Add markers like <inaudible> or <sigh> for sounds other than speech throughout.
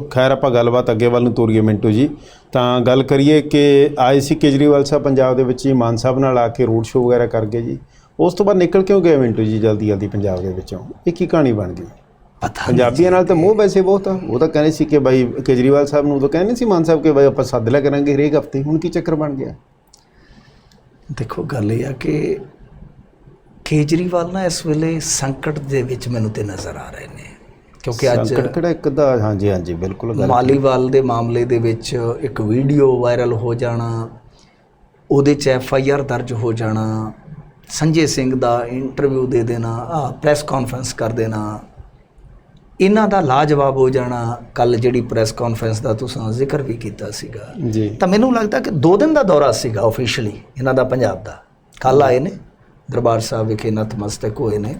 ਖੈਰ ਆਪਾਂ ਗੱਲਬਾਤ ਅੱਗੇ ਵੱਲ ਨੂੰ ਤੋਰੀਏ ਮਿੰਟੂ ਜੀ। ਤਾਂ ਗੱਲ ਕਰੀਏ ਕਿ ਆਏ ਸੀ ਕੇਜਰੀਵਾਲ ਸਾਹਿਬ ਪੰਜਾਬ ਦੇ ਵਿੱਚ ਹੀ ਮਾਨ ਸਾਹਿਬ ਨਾਲ ਆ ਕੇ ਰੋਡ ਸ਼ੋਅ ਵਗੈਰਾ ਕਰ ਗਏ ਜੀ। ਉਸ ਤੋਂ ਬਾਅਦ ਨਿਕਲ ਕਿਉਂ ਗਏ ਮਿੰਟੂ ਜੀ ਜਲਦੀ ਜਲਦੀ ਪੰਜਾਬ ਦੇ ਵਿੱਚੋਂ? ਇਹ ਕੀ ਕਹਾਣੀ ਬਣ ਗਈ? ਪਤਾ ਪੰਜਾਬੀਆਂ ਨਾਲ ਤਾਂ ਮੋਹ ਵੈਸੇ ਬਹੁਤ ਆ। ਉਹ ਤਾਂ ਕਹਿੰਦੇ ਸੀ ਕਿ ਬਾਈ ਕੇਜਰੀਵਾਲ ਸਾਹਿਬ ਨੂੰ ਤਾਂ ਕਹਿੰਦੇ ਸੀ ਮਾਨ ਸਾਹਿਬ ਕਿ ਬਾਈ ਆਪਾਂ ਸੱਦ ਲਿਆ ਕਰਾਂਗੇ ਹਰੇਕ ਹਫ਼ਤੇ। ਹੁਣ ਕੀ ਚੱਕਰ ਬਣ ਗਿਆ? ਦੇਖੋ ਗੱਲ ਇਹ ਆ ਕਿ ਕੇਜਰੀਵਾਲ ਨਾ ਇਸ ਵੇਲੇ ਸੰਕਟ ਦੇ ਵਿੱਚ ਮੈਨੂੰ ਤੇ ਨਜ਼ਰ ਆ ਰਹੇ ਨੇ। ਕਿਉਂਕਿ ਅੱਜ ਕਿਹੜਾ ਇੱਕ ਦਾ ਹਾਂਜੀ ਹਾਂਜੀ ਬਿਲਕੁਲ ਗੱਲ ਮਾਲੀਵਾਲ ਦੇ ਮਾਮਲੇ ਦੇ ਵਿੱਚ ਇੱਕ ਵੀਡੀਓ ਵਾਇਰਲ ਹੋ ਜਾਣਾ ਉਹਦੇ 'ਚ ਐਫ ਆਈ ਆਰ ਦਰਜ ਹੋ ਜਾਣਾ ਸੰਜੇ ਸਿੰਘ ਦਾ ਇੰਟਰਵਿਊ ਦੇ ਦੇਣਾ ਆ ਪ੍ਰੈਸ ਕਾਨਫਰੰਸ ਕਰ ਦੇਣਾ ਇਹਨਾਂ ਦਾ ਲਾਜਵਾਬ ਹੋ ਜਾਣਾ। ਕੱਲ ਜਿਹੜੀ ਪ੍ਰੈਸ ਕਾਨਫਰੰਸ ਦਾ ਤੁਸੀਂ ਜ਼ਿਕਰ ਵੀ ਕੀਤਾ ਸੀਗਾ। ਜੀ। ਤਾਂ ਮੈਨੂੰ ਲੱਗਦਾ ਕਿ 2 ਦਿਨ ਦਾ ਦੌਰਾ ਸੀਗਾ ਆਫੀਸ਼ੀਅਲੀ ਇਹਨਾਂ ਦਾ ਪੰਜਾਬ ਦਾ। ਕੱਲ ਆਏ ਨੇ ਦਰਬਾਰ ਸਾਹਿਬ ਵਿਖੇ ਨਤਮਸਤਕ ਹੋਏ ਨੇ।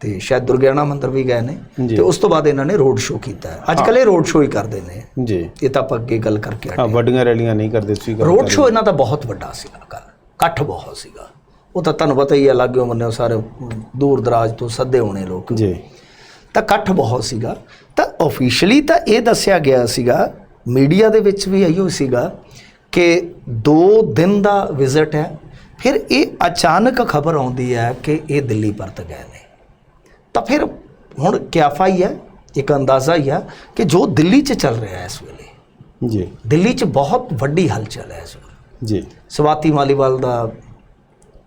ਤੇ ਸ਼ਾਇਦ ਦੁਰਗਿਆਣਾ ਮੰਦਿਰ ਵੀ ਗਏ ਨੇ। ਤੇ ਉਸ ਤੋਂ ਬਾਅਦ ਇਹਨਾਂ ਨੇ ਰੋਡ ਸ਼ੋਅ ਕੀਤਾ। ਹੈ ਅੱਜ ਕੱਲ੍ਹ ਇਹ ਰੋਡ ਸ਼ੋਅ ਹੀ ਕਰਦੇ ਨੇ। ਜੀ। ਇਹ ਤਾਂ ਆਪਾਂ ਅੱਗੇ ਗੱਲ ਕਰਕੇ ਹਾਂ ਵੱਡੀਆਂ ਰੈਲੀਆਂ ਨਹੀਂ ਕਰਦੇ ਗੱਲ ਰੋਡ ਸ਼ੋਅ ਇਹਨਾਂ ਦਾ ਬਹੁਤ ਵੱਡਾ ਸੀਗਾ ਕੱਲ ਇਕੱਠ ਬਹੁਤ ਸੀਗਾ। ਉਹ ਤਾਂ ਤੁਹਾਨੂੰ ਪਤਾ ਹੀ ਹੈ ਲਾਗਿਓ ਮੰਨਿਓ ਸਾਰੇ ਦੂਰ ਦਰਾਜ ਤੋਂ ਸੱਦੇ ਹੋਣੇ ਲੋਕ। ਜੀ। ਤਾਂ ਇਕੱਠ ਬਹੁਤ ਸੀਗਾ। ਤਾਂ ਆਫੀਸ਼ੀਅਲੀ ਤਾਂ ਇਹ ਦੱਸਿਆ ਗਿਆ ਸੀਗਾ ਮੀਡੀਆ ਦੇ ਵਿੱਚ ਵੀ ਇਹੋ ਸੀਗਾ ਕਿ 2 ਦਿਨ ਦਾ ਵਿਜ਼ਿਟ ਹੈ। ਫਿਰ ਇਹ ਅਚਾਨਕ ਖਬਰ ਆਉਂਦੀ ਹੈ ਕਿ ਇਹ ਦਿੱਲੀ ਪਰਤ ਗਏ ਨੇ। ਤਾਂ ਫਿਰ ਹੁਣ ਕਿਆਫਾ ਹੀ ਹੈ? ਇੱਕ ਅੰਦਾਜ਼ਾ ਹੀ ਆ ਕਿ ਜੋ ਦਿੱਲੀ 'ਚ ਚੱਲ ਰਿਹਾ ਹੈ ਇਸ ਵੇਲੇ ਜੀ। ਦਿੱਲੀ 'ਚ ਬਹੁਤ ਵੱਡੀ ਹਲਚਲ ਹੈ ਇਸ ਵੇਲੇ। ਜੀ। ਸਵਾਤੀ ਮਾਲੀਵਾਲ ਦਾ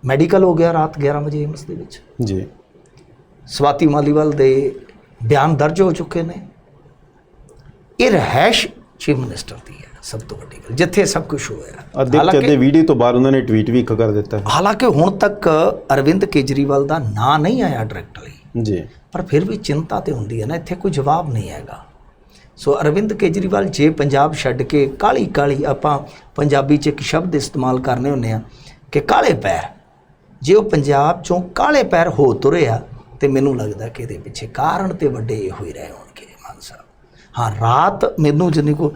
ਮੈਡੀਕਲ ਹੋ ਗਿਆ ਰਾਤ 11 ਵਜੇ ਏਮਸ ਦੇ ਵਿੱਚ। ਜੀ। ਸਵਾਤੀ ਮਾਲੀਵਾਲ ਦੇ ਬਿਆਨ ਦਰਜ ਹੋ ਚੁੱਕੇ ਨੇ। ਇਹ ਰਹਿਸ਼ ਚੀਫ ਮਿਨਿਸਟਰ ਦੀ ਹੈ ਸਭ ਤੋਂ ਵੱਡੀ ਗੱਲ ਜਿੱਥੇ ਸਭ ਕੁਝ ਹੋਇਆ ਅਧਿਕ ਦੇ ਵੀਡੀਓ ਤੋਂ ਬਾਅਦ ਉਹਨਾਂ ਨੇ ਟਵੀਟ ਵੀ ਇੱਕ ਕਰ ਦਿੱਤਾ। ਹੈ। ਹਾਲਾਂਕਿ ਹੁਣ ਤੱਕ ਅਰਵਿੰਦ ਕੇਜਰੀਵਾਲ ਦਾ ਨਾਂ ਨਹੀਂ ਆਇਆ ਡਾਇਰੈਕਟਲੀ ਜੀ। ਪਰ ਫਿਰ ਵੀ ਚਿੰਤਾ ਤੇ ਹੁੰਦੀ ਹੈ ਨਾ, ਇੱਥੇ ਕੋਈ ਜਵਾਬ ਨਹੀਂ ਹੈਗਾ। ਸੋ ਅਰਵਿੰਦ ਕੇਜਰੀਵਾਲ ਜੇ ਪੰਜਾਬ ਛੱਡ ਕੇ ਕਾਲੀ ਕਾਲੀ ਆਪਾਂ ਪੰਜਾਬੀ 'ਚ ਇੱਕ ਸ਼ਬਦ ਇਸਤੇਮਾਲ ਕਰਨੇ ਹੁੰਦੇ ਆ ਕਿ ਕਾਲੇ ਪੈਰ। ਜੇ ਉਹ ਪੰਜਾਬ 'ਚੋਂ ਕਾਲੇ ਪੈਰ ਹੋ ਤੁਰੇ ਆ, ਤੇ ਮੈਨੂੰ ਲੱਗਦਾ ਕਿ ਇਹਦੇ ਪਿੱਛੇ ਕਾਰਨ ਤੇ ਵੱਡੇ ਇਹੋ ਹੀ ਰਹੇ ਹੋਣਗੇ, ਮਾਨ ਸਾਹਿਬ। ਹਾਂ, ਰਾਤ ਮੈਨੂੰ ਜਿੰਨੀ ਕੋ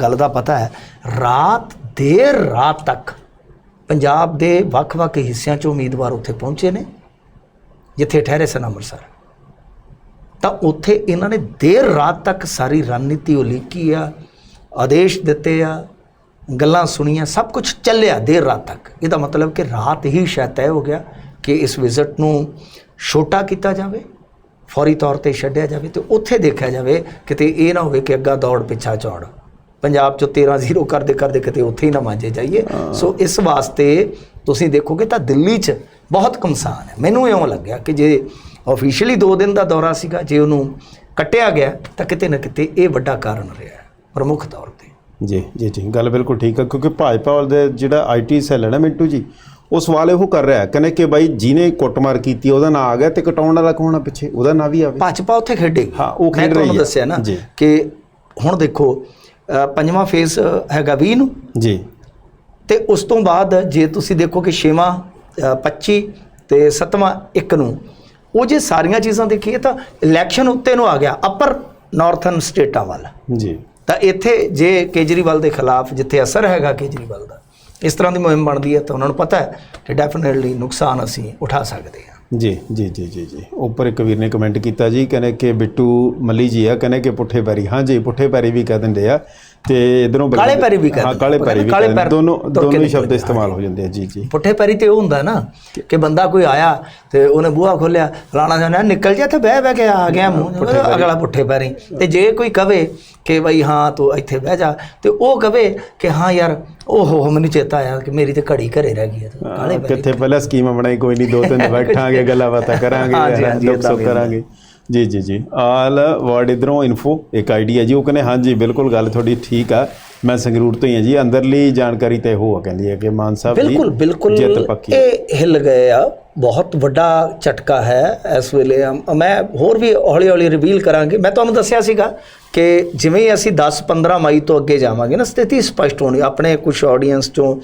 ਗੱਲ ਦਾ ਪਤਾ ਹੈ, ਰਾਤ ਦੇਰ ਰਾਤ ਤੱਕ ਪੰਜਾਬ ਦੇ ਵੱਖ-ਵੱਖ ਹਿੱਸਿਆਂ 'ਚ ਉਮੀਦਵਾਰ ਉੱਥੇ ਪਹੁੰਚੇ ਨੇ। ਜਿੱਥੇ ਠਹਿਰੇ ਸਨ ਅੰਮ੍ਰਿਤਸਰ। ਤਾਂ ਉੱਥੇ ਇਹਨਾਂ ਨੇ ਦੇਰ ਰਾਤ ਤੱਕ ਸਾਰੀ ਰਣਨੀਤੀ ਉਲੀਕੀ ਆ, ਆਦੇਸ਼ ਦਿੱਤੇ ਆ, ਗੱਲਾਂ ਸੁਣੀਆਂ, ਸਭ ਕੁਝ ਚੱਲਿਆ ਦੇਰ ਰਾਤ ਤੱਕ। ਇਹਦਾ ਮਤਲਬ ਕਿ ਰਾਤ ਹੀ ਸ਼ਾਇਦ ਤੈਅ ਹੋ ਗਿਆ ਕਿ ਇਸ ਵਿਜ਼ਿਟ ਨੂੰ ਛੋਟਾ ਕੀਤਾ ਜਾਵੇ, ਫੌਰੀ ਤੌਰ ਤੇ ਛੱਡਿਆ ਜਾਵੇ ਤੇ ਉੱਥੇ ਦੇਖਿਆ ਜਾਵੇ ਕਿਤੇ ਇਹ ਨਾ ਹੋਵੇ ਕਿ ਅੱਗਾ ਦੌੜ ਪਿੱਛਾ ਚੌੜ। ਪੰਜਾਬ ਚੋਂ 13-0 ਕਰਦੇ ਕਰਦੇ ਕਿਤੇ ਉੱਥੇ ਹੀ ਨਾ ਮਾਂਜੇ ਜਾਈਏ। ਸੋ ਇਸ ਵਾਸਤੇ ਤੁਸੀਂ ਦੇਖੋਗੇ ਤਾਂ ਦਿੱਲੀ 'ਚ ਬਹੁਤ ਕਮਸਾਨ ਹੈ। ਮੈਨੂੰ ਇਉਂ ਲੱਗਿਆ ਕਿ ਜੇ ਆਫੀਸ਼ੀਅਲੀ 2 ਦਿਨ ਦਾ ਦੌਰਾ ਸੀਗਾ ਜੇ ਉਹਨੂੰ ਕੱਟਿਆ ਗਿਆ ਤਾਂ ਕਿਤੇ ਨਾ ਕਿਤੇ ਇਹ ਵੱਡਾ ਕਾਰਨ ਰਿਹਾ ਹੈ, ਪ੍ਰਮੁੱਖ ਤੌਰ ਤੇ। ਜੀ ਜੀ ਜੀ। ਗੱਲ ਬਿਲਕੁਲ ਠੀਕ ਹੈ ਕਿਉਂਕਿ ਭਾਜਪਾ ਦੇ ਜਿਹੜਾ ਆਈਟੀ ਸੈੱਲ ਹੈ ਨਾ ਮਿੰਟੂ ਜੀ ਉਹ ਸਵਾਲ ਇਹੋ ਕਰ ਰਿਹਾ ਕਹਿੰਦੇ ਕਿ ਬਾਈ ਜਿਹਨੇ ਕੁੱਟਮਾਰ ਕੀਤੀ ਉਹਦਾ ਨਾਂ ਆ ਗਿਆ ਤੇ ਕਟਾਉਣ ਵਾਲਾ ਕੌਣ ਆ ਪਿੱਛੇ? ਉਹਦਾ ਨਾਂ ਵੀ ਆਵੇ। ਭਾਜਪਾ ਉੱਥੇ ਖੇਡੇਗੀ ਹਾਂ, ਉਹ ਖੇਡ ਰਹੀ ਤੁਹਾਨੂੰ ਹੈ। ਦੱਸਿਆ ਨਾ। ਕਿ ਹੁਣ ਦੇਖੋ ਪੰਜਵਾਂ ਫੇਸ ਹੈਗਾ 20 ਨੂੰ। ਜੀ। ਤੇ ਉਸ ਤੋਂ ਬਾਅਦ ਜੇ ਤੁਸੀਂ ਦੇਖੋ ਕਿ ਛੇਵਾਂ ਅ, 25 ਤੇ ਸੱਤਵਾਂ 1 ਨੂੰ ਉਹ ਜੇ ਸਾਰੀਆਂ ਚੀਜ਼ਾਂ ਦੇਖੀਏ ਤਾਂ ਇਲੈਕਸ਼ਨ ਉੱਤੇ ਨੂੰ ਆ ਗਿਆ ਅਪਰ ਨਾਰਥਰਨ ਸਟੇਟਾਂ ਵੱਲ। ਜੀ। ਤਾਂ ਇੱਥੇ ਜੇ ਕੇਜਰੀਵਾਲ ਦੇ ਖਿਲਾਫ ਜਿੱਥੇ ਅਸਰ ਹੈਗਾ ਕੇਜਰੀਵਾਲ ਦਾ ਇਸ ਤਰ੍ਹਾਂ ਦੀ ਮੁਹਿੰਮ ਬਣਦੀ ਹੈ ਤਾਂ ਉਹਨਾਂ ਨੂੰ ਪਤਾ ਹੈ ਕਿ ਡੈਫੀਨਿਟਲੀ ਨੁਕਸਾਨ ਅਸੀਂ ਉਠਾ ਸਕਦੇ ਹਾਂ। ਜੀ ਜੀ ਜੀ ਜੀ ਜੀ। ਉੱਪਰ ਇੱਕ ਵੀਰ ਨੇ ਕਮੈਂਟ ਕੀਤਾ ਜੀ, ਕਹਿੰਦੇ ਕਿ ਬਿੱਟੂ ਮੱਲੀ ਜੀ ਆ, ਕਹਿੰਦੇ ਕਿ ਪੁੱਠੇ ਪੈਰੀ। ਹਾਂ ਜੀ, ਪੁੱਠੇ ਪੈਰੀ ਵੀ ਕਹਿ ਦਿੰਦੇ ਆ। ਤੇ ਇਧਰੋਂ ਕਾਲੇ ਪੈਰੀ ਵੀ ਹਾਂ ਦਿੰਦੇ। ਕਾਲੇ ਉਹ ਪੈਰੀ ਵੀ। ਪੈਰ ਦੋਨੋਂ ਦੋਨੋਂ ਸ਼ਬਦ। ਇਸਤੇਮਾਲ ਹੋ ਜਾਂਦੇ ਆ ਜੀ ਜੀ ਪੁੱਠੇ ਪੈਰੀ ਤੇ ਉਹ ਹੁੰਦਾ ਨਾ ਕਿ ਬੰਦਾ ਕੋਈ ਆਇਆ ਤੇ ਉਹਨੇ ਬੂਹਾ ਖੋਲਿਆ ਫਲਾਣਾ ਜਾਨਾ ਨਿਕਲ ਜਾ ਤੇ ਬਹਿ ਬਹਿ ਕੇ ਆ ਗਿਆ ਮੂੰਹ ਅਗਲਾ ਪੁੱਠੇ ਪੈਰੀ ਤੇ ਜੇ ਕੋਈ ਕਵੇ ਕਿ ਬਈ ਹਾਂ ਤੂੰ ਇੱਥੇ ਬਹਿ ਜਾ ਤੇ ਉਹ ਕਵੇ ਕਿ ਹਾਂ ਯਾਰ ਓਹੋ ਹੋ ਮੈਨੂੰ ਚੇਤਾ ਆਇਆ ਕਿ ਮੇਰੀ ਤੇ ਘੜੀ ਘਰੇ ਰਹਿ ਗਈ ਹੈ ਕਾਲੇ ਪੈਰੀ ਕਿੱਥੇ ਪਹਿਲਾਂ ਸਕੀਮ ਬਣਾਈ ਕੋਈ ਨਹੀਂ ਦੋ ਤਿੰਨ <laughs> ਬੈਠਾਂਗੇ ਗੱਲਾਂ ਬਾਤਾਂ ਕਰਾਂਗੇ ਦੁੱਖ ਸੁੱਖ ਕਰਾਂਗੇ ਜੀ ਜੀ ਜੀ। ਆਲ ਵਰਡ ਇਧਰੋਂ ਇਨਫੋ ਇੱਕ ਆਈਡੀਆ ਜੀ। ਉਹ ਕਹਿੰਦੇ ਹਾਂਜੀ ਬਿਲਕੁਲ ਗੱਲ ਤੁਹਾਡੀ ਠੀਕ ਆ। ਮੈਂ ਸੰਗਰੂਰ ਤੋਂ ਹੀ ਹਾਂ ਜੀ। ਅੰਦਰਲੀ ਜਾਣਕਾਰੀ ਤੇ ਆ ਕਹਿੰਦੀ ਹੈ ਕਿ ਮਾਨ ਸਾਹਿਬ ਦੀ ਬਿਲਕੁਲ ਬਿਲਕੁਲ ਜਿੱਤ ਪੱਕੀ ਇਹ ਹਿੱਲ ਗਏ ਆ। ਬਹੁਤ ਵੱਡਾ ਝਟਕਾ ਹੈ ਇਸ ਵੇਲੇ। ਮੈਂ ਹੋਰ ਵੀ ਹੌਲੀ ਹੌਲੀ ਰਿਵੀਲ ਕਰਾਂਗੇ। ਮੈਂ ਤੁਹਾਨੂੰ ਦੱਸਿਆ ਸੀਗਾ ਕਿ ਜਿਵੇਂ ਹੀ ਅਸੀਂ 10 15 ਮਈ ਤੋਂ ਅੱਗੇ ਜਾਵਾਂਗੇ ਨਾ ਸਥਿਤੀ ਸਪਸ਼ਟ ਹੋਣੀ ਆਪਣੇ ਕੁਝ ਆਡੀਅנס ਚੋਂ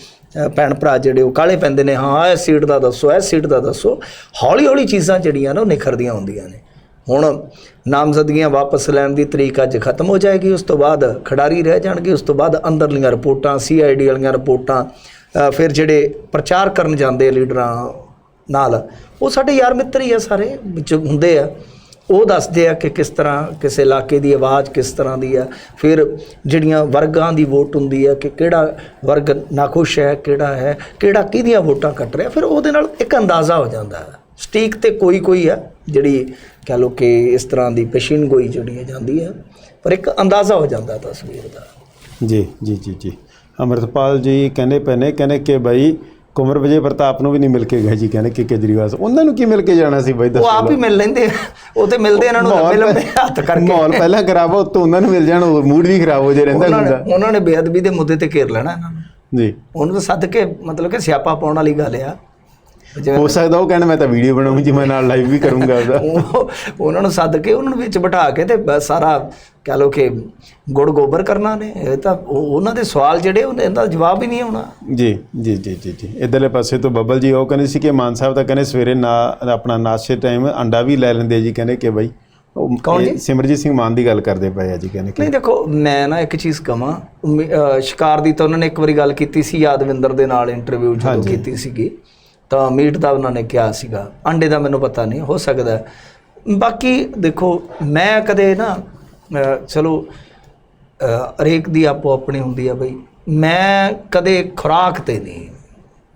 ਭੈਣ ਭਰਾ ਜਿਹੜੇ ਉਹ ਕਾਲੇ ਪੈਂਦੇ ਨੇ ਹਾਂ ਇਹ ਸੀਟ ਦਾ ਦੱਸੋ ਇਹ ਸੀਟ ਦਾ ਦੱਸੋ। ਹੌਲੀ ਹੌਲੀ ਚੀਜ਼ਾਂ ਜਿਹੜੀਆਂ ਨਾ ਉਹ ਨਿਖਰਦੀਆਂ ਹੁੰਦੀਆਂ ਨੇ। ਹੁਣ ਨਾਮਜ਼ਦਗੀਆਂ ਵਾਪਸ ਲੈਣ ਦੀ ਤਰੀਕ ਅੱਜ ਖਤਮ ਹੋ ਜਾਏਗੀ, ਉਸ ਤੋਂ ਬਾਅਦ ਖਿਡਾਰੀ ਰਹਿ ਜਾਣਗੇ, ਉਸ ਤੋਂ ਬਾਅਦ ਅੰਦਰਲੀਆਂ ਰਿਪੋਰਟਾਂ ਸੀਆਈਡੀ ਵਾਲੀਆਂ ਰਿਪੋਰਟਾਂ ਫਿਰ ਜਿਹੜੇ ਪ੍ਰਚਾਰ ਕਰਨ ਜਾਂਦੇ ਲੀਡਰਾਂ ਨਾਲ, ਉਹ ਸਾਡੇ ਯਾਰ ਮਿੱਤਰ ਹੀ ਆ ਸਾਰੇ, ਵਿੱਚ ਹੁੰਦੇ ਆ। ਉਹ ਦੱਸਦੇ ਆ ਕਿ ਕਿਸ ਤਰ੍ਹਾਂ ਕਿਸੇ ਇਲਾਕੇ ਦੀ ਆਵਾਜ਼ ਕਿਸ ਤਰ੍ਹਾਂ ਦੀ ਆ। ਫਿਰ ਜਿਹੜੀਆਂ ਵਰਗਾਂ ਦੀ ਵੋਟ ਹੁੰਦੀ ਆ ਕਿ ਕਿਹੜਾ ਵਰਗ ਨਾਖੁਸ਼ ਹੈ, ਕਿਹੜਾ ਹੈ, ਕਿਹੜਾ ਕਿਹਦੀਆਂ ਵੋਟਾਂ ਕੱਟ ਰਿਹਾ, ਫਿਰ ਉਹਦੇ ਨਾਲ ਇੱਕ ਅੰਦਾਜ਼ਾ ਹੋ ਜਾਂਦਾ। ਹੈ ਸਟੀਕ ਤੇ ਕੋਈ ਕੋਈ ਆ। ਜਿਹੜੀ ਕਹ ਲੋ ਕਿ ਇਸ ਤਰ੍ਹਾਂ ਦੀ ਪੇਸ਼ੀਨ ਗੋਈ ਜਿਹੜੀ ਹੈ ਜਾਂਦੀ ਹੈ ਪਰ ਇੱਕ ਅੰਦਾਜ਼ਾ ਹੋ ਜਾਂਦਾ ਤਸਵੀਰ ਦਾ। ਜੀ ਜੀ ਜੀ ਜੀ। ਅਮਰਤਪਾਲ ਜੀ ਕਹਿੰਦੇ ਪਏ ਨੇ ਕਹਿੰਦੇ ਕਿ ਭਾਈ ਕੁਮਰ ਵਿਜੇ ਪ੍ਰਤਾਪ ਨੂੰ ਵੀ ਨਹੀਂ ਮਿਲ ਕੇ ਗਏ ਜੀ ਕਹਿੰਦੇ ਕਿ ਕੇਜਰੀਵਾਲ। ਉਹਨਾਂ ਨੂੰ ਕੀ ਮਿਲ ਕੇ ਜਾਣਾ ਸੀ ਬਾਈ ਉਹ ਦੱਸੋ ਆਪ ਹੀ ਮਿਲ ਲੈਂਦੇ। ਉਹ ਤੇ ਮਿਲਦੇ ਇਹਨਾਂ ਨੂੰ ਲੰਬੇ ਲੰਬੇ ਹੱਥ ਕਰਕੇ। ਮਾਹੌਲ ਪਹਿਲਾਂ ਖਰਾਬ ਹੋ ਤੋਂ ਉਹਨਾਂ ਨੂੰ ਮਿਲ ਜਾਣ ਹੋਰ ਮੂਡ ਵੀ ਖਰਾਬ ਹੋ ਜੇ ਰਹਿੰਦਾ ਹੁੰਦਾ। ਉਹਨਾਂ ਨੇ ਬੇਅਦਬੀ ਦੇ ਮੁੱਦੇ ਤੇ ਘੇਰ ਲੈਣਾ ਇਹਨਾਂ ਨੂੰ। ਜੀ। ਉਹਨੂੰ ਤਾਂ ਸੱਦ ਕੇ ਮਤਲਬ ਕਿ ਸਿਆਪਾ ਪਾਉਣ ਵਾਲੀ ਗੱਲ ਆ। ਹੋ ਸਕਦਾ ਉਹ ਕਹਿਣ ਮੈਂ ਤਾਂ ਵੀਡੀਓ ਬਣਾਉਂ ਜੀ ਮੈਂ ਨਾਲ ਲਾਈਵ ਵੀ ਕਰੂੰਗਾ <laughs> ਉਹਦਾ ਉਹ ਉਹਨਾਂ ਨੂੰ ਸੱਦ ਕੇ ਉਹਨਾਂ ਨੂੰ ਵਿੱਚ ਬਿਠਾ ਕੇ ਤੇ ਬਸ ਸਾਰਾ ਕਹ ਲੋ ਕਿ ਗੁੜ ਗੋਬਰ ਕਰਨਾ ਨੇ ਇਹ ਤਾਂ ਉਹ- ਉਹਨਾਂ ਦੇ ਸਵਾਲ ਜਿਹੜੇ ਉਹਨਾਂ ਦਾ ਜਵਾਬ ਹੀ ਨਹੀਂ ਆਉਣਾ ਜੀ ਜੀ ਜੀ ਜੀ ਜੀ ਇਧਰਲੇ ਪਾਸੇ ਤੋਂ ਬੱਬਲ ਜੀ ਉਹ ਕਹਿੰਦੇ ਸੀ ਕਿ ਮਾਨ ਸਾਹਿਬ ਤਾਂ ਕਹਿੰਦੇ ਸਵੇਰੇ ਨਾ ਆਪਣਾ ਨਾਸ਼ਤੇ ਟਾਈਮ ਅੰਡਾ ਵੀ ਲੈ ਲੈਂਦੇ ਜੀ ਕਹਿੰਦੇ ਕਿ ਬਾਈ ਉਹ ਕੌਣ ਇਹ ਜੀ? ਸਿਮਰਜੀਤ ਸਿੰਘ ਮਾਨ ਦੀ ਗੱਲ ਕਰਦੇ ਪਏ ਆ ਜੀ ਕਹਿੰਦੇ ਕਿ ਨਹੀਂ ਦੇਖੋ ਮੈਂ ਨਾ ਇੱਕ ਚੀਜ਼ ਕਵਾਂ ਅਹ ਸ਼ਿਕਾਰ ਦੀ ਤਾਂ ਉਹਨਾਂ ਨੇ ਇੱਕ ਵਾਰੀ ਗੱਲ ਕੀਤੀ ਸੀ ਯਾਦਵਿੰਦਰ ਦੇ ਨਾਲ ਇੰਟਰਵਿਊ ਜਦੋਂ। ਕੀਤੀ ਸੀਗੀ ਤਾਂ ਮੀਟ ਦਾ ਉਹਨਾਂ ਨੇ ਕਿਹਾ ਸੀਗਾ। ਅੰਡੇ ਦਾ ਮੈਨੂੰ ਪਤਾ ਨਹੀਂ, ਹੋ ਸਕਦਾ ਬਾਕੀ ਦੇਖੋ, ਮੈਂ ਕਦੇ ਨਾ ਚਲੋ ਹਰੇਕ ਦੀ ਆਪੋ ਆਪਣੀ ਹੁੰਦੀ ਆ ਬਈ। ਮੈਂ ਕਦੇ ਖੁਰਾਕ ਤੇ ਨਹੀਂ।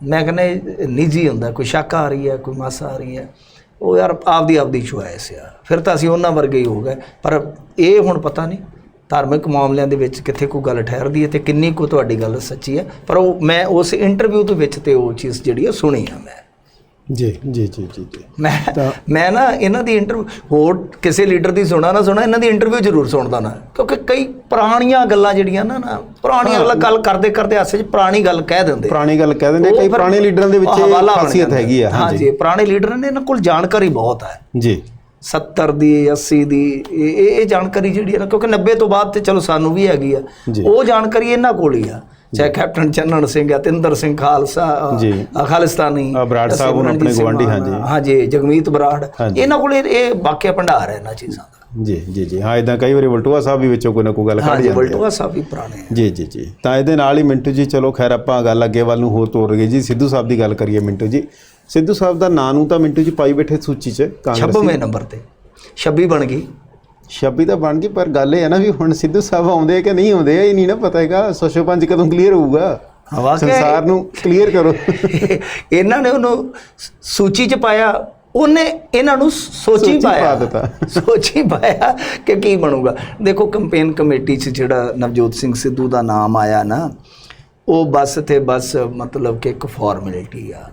ਮੈਂ ਕਹਿੰਦਾ ਨਿੱਜੀ ਹੁੰਦਾ, ਕੋਈ ਸ਼ਾਕਾਹਾਰੀ ਹੈ, ਕੋਈ ਮਾਸਾਹਾਰੀ ਹੈ। ਉਹ ਯਾਰ ਆਪਦੀ ਆਪਦੀ ਚੁਆਇਸ ਆ। ਫਿਰ ਤਾਂ ਅਸੀਂ ਉਹਨਾਂ ਵਰਗੇ ਹੀ ਹੋ ਗਏ। ਪਰ ਇਹ ਹੁਣ ਪਤਾ ਨਹੀਂ ਧਾਰਮਿਕ ਮਾਮਲਿਆਂ ਦੇ ਵਿੱਚ ਕਿੱਥੇ ਕੋਈ ਗੱਲ ਠਹਿਰਦੀ ਹੈ ਤੇ ਕਿੰਨੀ ਕੁ ਤੁਹਾਡੀ ਗੱਲ ਸੱਚੀ ਹੈ? ਪਰ ਉਹ ਮੈਂ ਉਸ ਇੰਟਰਵਿਊ ਦੇ ਵਿੱਚ ਤੇ ਉਹ ਚੀਜ਼ ਜਿਹੜੀ ਹੈ ਸੁਣੀ ਆ ਮੈਂ। ਜੀ ਜੀ ਜੀ ਜੀ ਜੀ। ਮੈਂ ਮੈਂ ਨਾ ਇਹਨਾਂ ਦੀ ਇੰਟਰਵਿਊ ਹੋਰ ਕਿਸੇ ਲੀਡਰ ਦੀ ਸੁਣਾ ਨਾ ਸੁਣਾ ਇਹਨਾਂ ਦੀ ਇੰਟਰਵਿਊ ਜ਼ਰੂਰ ਸੁਣਦਾ ਨਾ। ਕਿਉਂਕਿ ਕਈ ਪੁਰਾਣੀਆਂ ਗੱਲਾਂ ਜਿਹੜੀਆਂ ਨਾ ਨਾ ਪੁਰਾਣੀਆਂ ਗੱਲਾਂ ਗੱਲ ਕਰਦੇ ਕਰਦੇ ਹਾਸੇ 'ਚ ਪੁਰਾਣੀ ਗੱਲ ਕਹਿ ਦਿੰਦੇ। ਪੁਰਾਣੀ ਗੱਲ ਕਹਿ ਦਿੰਦੇ ਕਈ ਪੁਰਾਣੇ ਲੀਡਰਾਂ ਦੇ ਵਿੱਚ ਇਹ ਖਾਸੀਅਤ। ਹੈਗੀ ਆ ਹਾਂਜੀ। ਪੁਰਾਣੇ ਲੀਡਰ ਨੇ ਇਹਨਾਂ ਕੋਲ ਜਾਣਕਾਰੀ ਬਹੁਤ ਹੈ। ਜੀ। 70 ਦੀ 80 ਦੀ ਇਹ ਇਹ ਜਾਣਕਾਰੀ ਜਿਹੜੀ ਹੈ ਨਾ ਕਿਉਂਕਿ 90 ਤੋਂ ਬਾਅਦ ਤੇ ਚਲੋ ਸਾਨੂੰ ਵੀ ਹੈਗੀ ਆ। ਉਹ ਜਾਣਕਾਰੀ ਇਹਨਾਂ ਕੋਲ ਹੀ ਆ। ਚਾਹੇ ਕੈਪਟਨ ਚੰਨਣ ਸਿੰਘ ਆ ਤਿੰਦਰ ਸਿੰਘ ਖਾਲਸਾ ਖਾਲਿਸਤਾਨੀ ਬਰਾੜ ਸਾਹਿਬ ਸਿਮਰਨਜੀਤ ਆਪਣੇ ਮਾਨ, ਹਾਂਜੀ। ਹਾਂਜੀ ਜਗਮੀਤ ਬਰਾੜ। ਇਹਨਾਂ ਕੋਲ ਇਹ- ਵਾਕਿਆ ਭੰਡਾਰ ਹੈ ਇਹਨਾਂ ਚੀਜ਼ਾਂ ਦਾ। ਜੀ ਜੀ ਜੀ। ਹਾਂ ਇਦਾਂ ਕਈ ਵਾਰੀ ਵਲਟੂਆ ਸਾਹਿਬ ਵੀ ਵਿੱਚੋਂ ਕੋਈ ਨਾ ਕੋਈ ਗੱਲ ਕੱਢ ਜਾਂਦੇ ਆ। ਬਲਟੋਆ ਸਾਹਿਬ ਵੀ ਪੁਰਾਣੇ ਆ। ਜੀ ਜੀ ਜੀ। ਤਾਂ ਇਹਦੇ ਨਾਲ ਹੀ ਮਿੰਟੂ ਜੀ ਚਲੋ ਖੈਰ ਆਪਾਂ ਗੱਲ ਅੱਗੇ ਵੱਲ ਨੂੰ ਹੋਰ ਤੋਰ ਗਏ ਜੀ ਸਿੱਧੂ ਸਾਹਿਬ ਦੀ ਗੱਲ ਕਰੀਏ ਮਿੰਟੂ ਜੀ। ਸਿੱਧੂ ਸਾਹਿਬ ਦਾ ਨਾਂ ਨੂੰ ਤਾਂ ਮਿੰਟੂ ਜੀ ਪਾਈ ਬੈਠੇ ਸੂਚੀ 'ਚ ਕਾਂਗਰਸੀ 26ਵੇਂ ਨੰਬਰ ਤੇ। 26 ਬਣ ਗਈ। 26 ਤਾਂ ਬਣ ਗਈ ਪਰ ਗੱਲ ਇਹ ਹੈ ਨਾ ਵੀ ਹੁਣ ਸਿੱਧੂ ਸਾਹਿਬ ਆਉਂਦੇ ਆ ਕਿ ਨਹੀਂ ਆਉਂਦੇ ਆ ਇਹ ਨਹੀਂ ਨਾ ਪਤਾ ਹੈਗਾ 605 ਕਦੋਂ ਕਲੀਅਰ ਹੋਊਗਾ। ਹਵਾ ਕੇ ਸੰਸਾਰ ਨੂੰ ਕਲੀਅਰ ਕਰੋ। <laughs> ਇਹਨਾਂ ਨੇ ਉਹਨੂੰ ਸੂਚੀ 'ਚ ਪਾਇਆ ਉਹਨੇ ਇਹਨਾਂ ਨੂੰ ਸੋਚੀ ਪਾਇਆ। <laughs> ਸੋਚੀ ਪਾਇਆ ਕਿ ਕੀ ਬਣੂਗਾ। ਦੇਖੋ ਕੈਂਪੇਨ ਕਮੇਟੀ 'ਚ ਜਿਹੜਾ ਨਵਜੋਤ ਸਿੰਘ ਸਿੱਧੂ ਦਾ ਨਾਮ ਆਇਆ ਨਾ ਉਹ ਬਸ ਤੇ ਬਸ ਮਤਲਬ ਕਿ ਇੱਕ ਫਾਰਮੈਲਿਟੀ ਆ।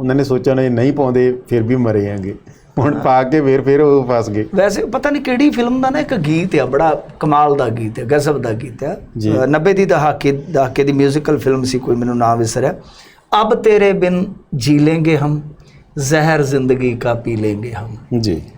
ਉਹਨਾਂ ਨੇ ਸੋਚਿਆ ਨਾ ਇਹ ਨਹੀਂ ਪਾਉਂਦੇ ਫਿਰ ਵੀ ਮਰੇ ਆਂਗੇ। ਹੁਣ ਪਾ ਕੇ ਫੇਰ ਫੇਰ ਉਹ ਫਸ ਗਏ। ਵੈਸੇ ਪਤਾ ਨਹੀਂ ਕਿਹੜੀ ਫਿਲਮ ਦਾ ਨਾ ਇੱਕ ਗੀਤ ਆ ਬੜਾ ਕਮਾਲ ਦਾ ਗੀਤ ਹੈ ਗਜ਼ਬ ਦਾ ਗੀਤ ਹੈ ਜੀ। ਅ, 90 ਦੀ ਦਹਾਕੇ ਦਹਾਕੇ ਦੀ ਮਿਊਜ਼ੀਕਲ ਫਿਲਮ ਸੀ ਕੋਈ ਮੈਨੂੰ ਨਾਮ ਵਿਸਰਿਆ ਅਬ ਤੇਰੇ ਬਿਨ ਜੀ ਲੇਂਗੇ ਹਮ ਜ਼ਹਿਰ ਜ਼ਿੰਦਗੀ ਕਾ ਪੀ ਲੇਂਗੇ ਹਮ। ਜੀ।